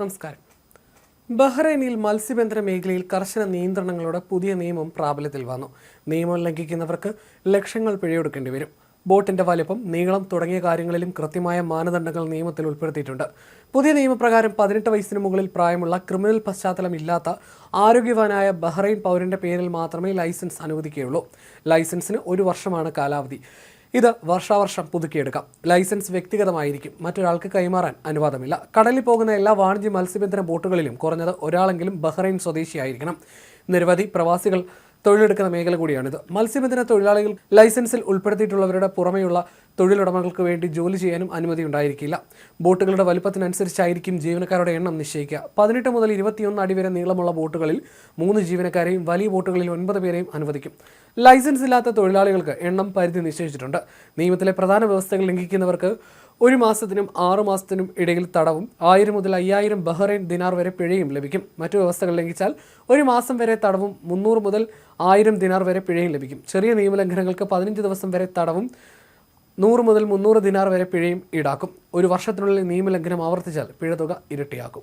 നമസ്കാരം. ബഹ്റൈനിൽ മത്സ്യബന്ധന മേഖലയിൽ കർശന നിയന്ത്രണങ്ങളോടെ പുതിയ നിയമം പ്രാബല്യത്തിൽ വന്നു. നിയമം ലംഘിക്കുന്നവർക്ക് ലക്ഷങ്ങൾ പിഴയൊടുക്കേണ്ടി വരും. ബോട്ടിന്റെ വലിപ്പം നീളം തുടങ്ങിയ കാര്യങ്ങളിലും കൃത്യമായ മാനദണ്ഡങ്ങൾ നിയമത്തിൽ ഉൾപ്പെടുത്തിയിട്ടുണ്ട്. പുതിയ നിയമപ്രകാരം പതിനെട്ട് വയസ്സിന് മുകളിൽ പ്രായമുള്ള ക്രിമിനൽ പശ്ചാത്തലം ഇല്ലാത്ത ആരോഗ്യവാനായ ബഹ്റൈൻ പൗരന്റെ പേരിൽ മാത്രമേ ലൈസൻസ് അനുവദിക്കുകയുള്ളൂ. ലൈസൻസിന് ഒരു വർഷമാണ് കാലാവധി. ഇത് വർഷാവർഷം പുതുക്കിയെടുക്കാം. ലൈസൻസ് വ്യക്തിഗതമായിരിക്കും. മറ്റൊരാൾക്ക് കൈമാറാൻ അനുവാദമില്ല. കടലിൽ പോകുന്ന എല്ലാ വാണിജ്യ മത്സ്യബന്ധന ബോട്ടുകളിലും കുറഞ്ഞത് ഒരാളെങ്കിലും ബഹ്റൈൻ സ്വദേശിയായിരിക്കണം. നിരവധി പ്രവാസികൾ തൊഴിലെടുക്കുന്ന മേഖല കൂടിയാണിത്. മത്സ്യബന്ധന തൊഴിലാളികൾ ലൈസൻസിൽ ഉൾപ്പെടുത്തിയിട്ടുള്ളവരുടെ പുറമെയുള്ള തൊഴിലുടമകൾക്ക് വേണ്ടി ജോലി ചെയ്യാനും അനുമതി ഉണ്ടായിരിക്കില്ല. ബോട്ടുകളുടെ വലുപ്പത്തിനനുസരിച്ചായിരിക്കും ജീവനക്കാരുടെ എണ്ണം നിശ്ചയിക്കുക. പതിനെട്ട് മുതൽ ഇരുപത്തിയൊന്ന് അടി വരെ നീളമുള്ള ബോട്ടുകളിൽ മൂന്ന് ജീവനക്കാരെയും വലിയ ബോട്ടുകളിൽ ഒൻപത് പേരെയും അനുവദിക്കും. ലൈസൻസ് ഇല്ലാത്ത തൊഴിലാളികൾക്ക് എണ്ണം പരിധി നിശ്ചയിച്ചിട്ടുണ്ട്. നിയമത്തിലെ പ്രധാന വ്യവസ്ഥകൾ ലംഘിക്കുന്നവർക്ക് ഒരു മാസത്തിനും ആറു മാസത്തിനും ഇടയിൽ തടവും ആയിരം മുതൽ അയ്യായിരം ബഹ്റൈൻ ദിനാർ വരെ പിഴയും ലഭിക്കും. മറ്റു വ്യവസ്ഥകൾ ലംഘിച്ചാൽ ഒരു മാസം വരെ തടവും മുന്നൂറ് മുതൽ ആയിരം ദിനാർ വരെ പിഴയും ലഭിക്കും. ചെറിയ നിയമലംഘനങ്ങൾക്ക് പതിനഞ്ച് ദിവസം വരെ തടവും നൂറ് മുതൽ മുന്നൂറ് ദിനാർ വരെ പിഴയും ഈടാക്കും. ഒരു വർഷത്തിനുള്ളിൽ നിയമലംഘനം ആവർത്തിച്ചാൽ പിഴ തുക ഇരട്ടിയാക്കും.